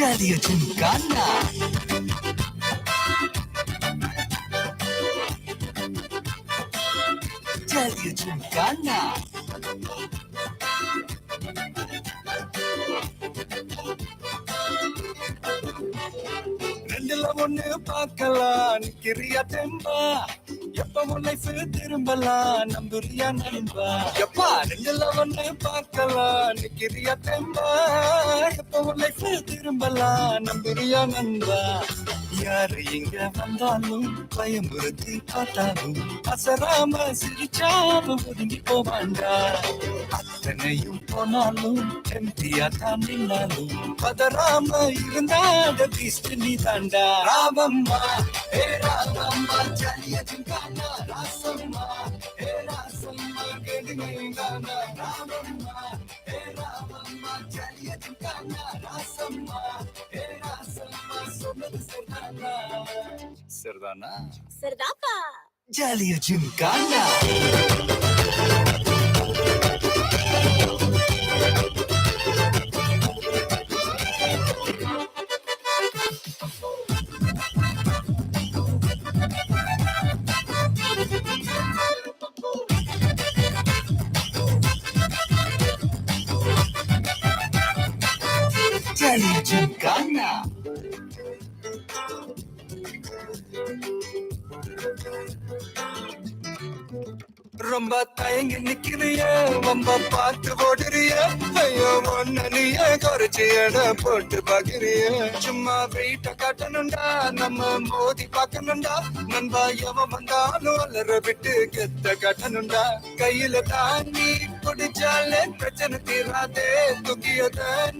라디오 주니까 나 라디오 주니까 나 Thank you. ரெண்டுல ஒண்ணு பார்க்கலாம். நிக்கிறியா தெம்பா? எப்ப லைஃப் திரும்பலாம்? நம்புறியா நண்பா? எப்பா ரெண்டுல ஒண்ணு பார்க்கலாம். நிக்கிறியா தெம்பா? எப்ப லைஃப் திரும்பலாம்? நம்புறியா நண்பா? யாரு எங்க வந்தாலும் பயமுறுத்தி பார்த்தாலும் அசராம சிரிச்சாம ஒதுங்கி போவாண்டா? அத்தனையும் போனாலும் எம்டியா தான் நின்னாலும் பதறாம இருந்தாட பீஸ்ட் நீ தாண்டா ராமம்மா ஏ ராமம்மா ஜலிய ஜிங்கானா ராசம்மா ஏ ராசம்மா கெடுங்கானா ராமம்மா ஏ ராமம்மா ஜலிய ஜிங்கானா ராசம்மா. சரிதானா சரிதாப்பா ஜாலிய ஜிம்கானா ஜாலிய ஜிம்கானா ரொம்ப தயங்கி நிக்கிறிய ரொம்ப பார்த்து ஓடுறிய. ஐயோ ஒன்ன நீய குறைச்சி எடை போட்டு பாக்குறிய சும்மா வீட்டை காட்டணும்டா நம்ம மோதி பார்க்கணும்டா. நண்பா எவன் வந்தாலும் அலற விட்டு கெத்த காட்டணும்டா. கையில தாண்டி குடிச்சாலே பிரச்சனை தீராதே துக்கியத நீ